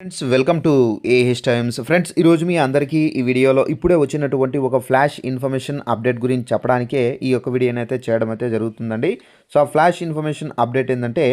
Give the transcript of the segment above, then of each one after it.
Friends welcome to AH times friends ఈరోజు మీ అందరికీ ఈ వీడియోలో ఇప్పుడే వచ్చినటువంటి ఒక ఫ్లాష్ ఇన్ఫర్మేషన్ అప్డేట్ గురించి చెప్పడానికే ఈ యొక్క వీడియోని అయితే చేయడం అయితే జరుగుతుందండి. సో ఆ ఫ్లాష్ ఇన్ఫర్మేషన్ అప్డేట్ ఏంటంటే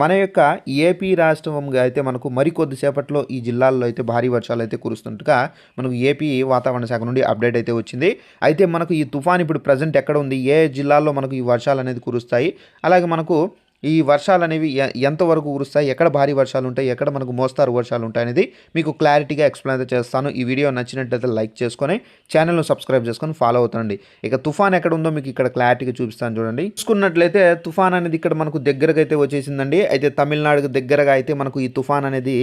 మన యొక్క ఏపీ రాష్ట్రంగా అయితే మనకు మరికొద్దిసేపట్లో ఈ జిల్లాల్లో అయితే భారీ వర్షాలు అయితే కురుస్తుంటగా మనకు ఏపీ వాతావరణ శాఖ నుండి అప్డేట్ అయితే వచ్చింది. అయితే మనకు ఈ తుఫాన్ ఇప్పుడు ప్రజెంట్ ఎక్కడ ఉంది? ఏ జిల్లాల్లో మనకు ఈ వర్షాలు అనేది కురుస్తాయి? అలాగే మనకు ఈ వర్షాలు అనేవి ఎ- ఎంతవరకు కురుస్తాయి ఎక్కడ భారీ వర్షాలు ఉంటాయి ఎక్కడ మనకు మోస్తారు వర్షాలు ఉంటాయి అనేది మీకు క్లారిటీగా ఎక్స్ప్లెయిన్ అయితే చేస్తాను. ఈ వీడియో నచ్చినట్లయితే లైక్ చేసుకొని ఛానల్ను సబ్స్క్రైబ్ చేసుకొని ఫాలో అవుతుండండి ఇక తుఫాన్ ఎక్కడ ఉందో మీకు ఇక్కడ క్లారిటీగా చూపిస్తాను చూడండి. చూసుకున్నట్లయితే తుఫాన్ అనేది ఇక్కడ మనకు దగ్గరగా అయితే వచ్చేసిందండి. అయితే తమిళనాడుకు దగ్గరగా అయితే మనకు ఈ తుఫాన్ అనేది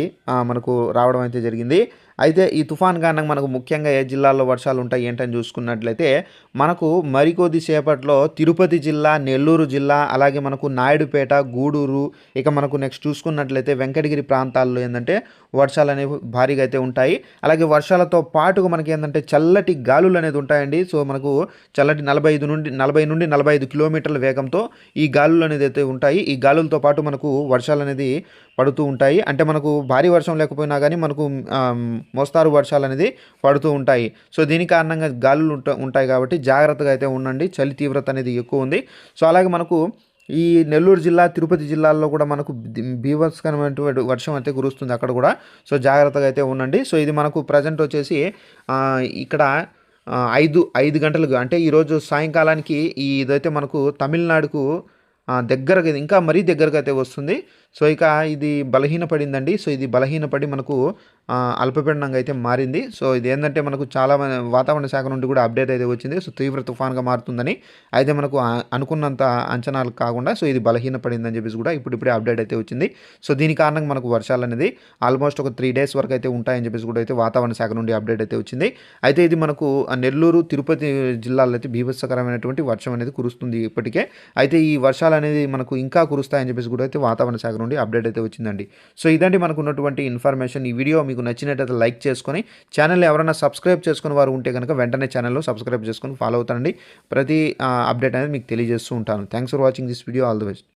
మనకు రావడం అయితే జరిగింది. అయితే ఈ తుఫాన్ కారణంగా మనకు ముఖ్యంగా ఏ జిల్లాల్లో వర్షాలు ఉంటాయి ఏంటని చూసుకున్నట్లయితే మనకు మరికొద్ది సేపట్లో తిరుపతి జిల్లా నెల్లూరు జిల్లా అలాగే మనకు నాయుడుపేట గూడూరు. ఇక మనకు నెక్స్ట్ చూసుకున్నట్లయితే వెంకటగిరి ప్రాంతాల్లో ఏంటంటే వర్షాలు అనేవి భారీగా అయితే ఉంటాయి. అలాగే వర్షాలతో పాటుగా మనకి ఏంటంటే చల్లటి గాలులు అనేది ఉంటాయండి. సో మనకు చల్లటి నలభై ఐదు నుండి నలభై నుండి నలభై ఐదు కిలోమీటర్ల వేగంతో ఈ గాలులు అనేది అయితే ఉంటాయి. ఈ గాలులతో పాటు మనకు వర్షాలు అనేది పడుతూ ఉంటాయి. అంటే మనకు భారీ వర్షం లేకపోయినా కానీ మనకు మోస్తారు వర్షాలు అనేది పడుతూ ఉంటాయి. సో దీని కారణంగా గాలులు ఉంటాయి కాబట్టి జాగ్రత్తగా అయితే ఉండండి. చలి తీవ్రత అనేది ఎక్కువ ఉంది. సో అలాగే మనకు ఈ నెల్లూరు జిల్లా తిరుపతి జిల్లాల్లో కూడా మనకు బీభత్సకరమైనటువంటి వర్షం అయితే కురుస్తుంది అక్కడ కూడా. సో జాగ్రత్తగా అయితే ఉండండి. సో ఇది మనకు ప్రజెంట్ వచ్చేసి ఇక్కడ ఐదు ఐదు గంటలకు అంటే ఈరోజు సాయంకాలానికి ఈ ఇదైతే మనకు తమిళనాడుకు దగ్గరగా ఇంకా మరీ దగ్గరగా అయితే వస్తుంది. సో ఇక ఇది బలహీనపడిందండి. సో ఇది బలహీనపడి మనకు అల్పపీడనంగా అయితే మారింది. సో ఇది ఏంటంటే మనకు చాలా మన- వాతావరణ శాఖ నుండి కూడా అప్డేట్ అయితే వచ్చింది. సో తీవ్ర తుఫాన్గా మారుతుందని అయితే మనకు అనుకున్నంత అంచనాలు కాకుండా సో ఇది బలహీనపడిందని చెప్పేసి కూడా ఇప్పుడు ఇప్పుడే అప్డేట్ అయితే వచ్చింది. సో దీని కారణంగా మనకు వర్షాలు అనేది ఆల్మోస్ట్ ఒక త్రీ డేస్ వరకు అయితే ఉంటాయని చెప్పేసి కూడా అయితే వాతావరణ శాఖ నుండి అప్డేట్ అయితే వచ్చింది. అయితే ఇది మనకు నెల్లూరు తిరుపతి జిల్లాలో అయితే బీభత్సకరమైనటువంటి వర్షం అనేది కురుస్తుంది ఇప్పటికే. అయితే ఈ వర్షాలు అనేది మనకు ఇంకా కురుస్తాయని చెప్పేసి కూడా అయితే వాతావరణ శాఖ నుండి అప్డేట్ అయితే వచ్చిందండి. సో ఇదండి మనకు ఉన్నటువంటి ఇన్ఫర్మేషన్. ఈ వీడియో మీకు నచ్చినట్టయితే లైక్ చేసుకొని ఛానల్ ఎవరైనా సబ్స్క్రైబ్ చేసుకుని వారు ఉంటే కనుక వెంటనే ఛానల్లో సబ్స్క్రైబ్ చేసుకొని ఫాలో అవుతానండి. ప్రతి అప్డేట్ అనేది మీకు తెలియజేస్తూ ఉంటాను. Thanks for watching this video all the best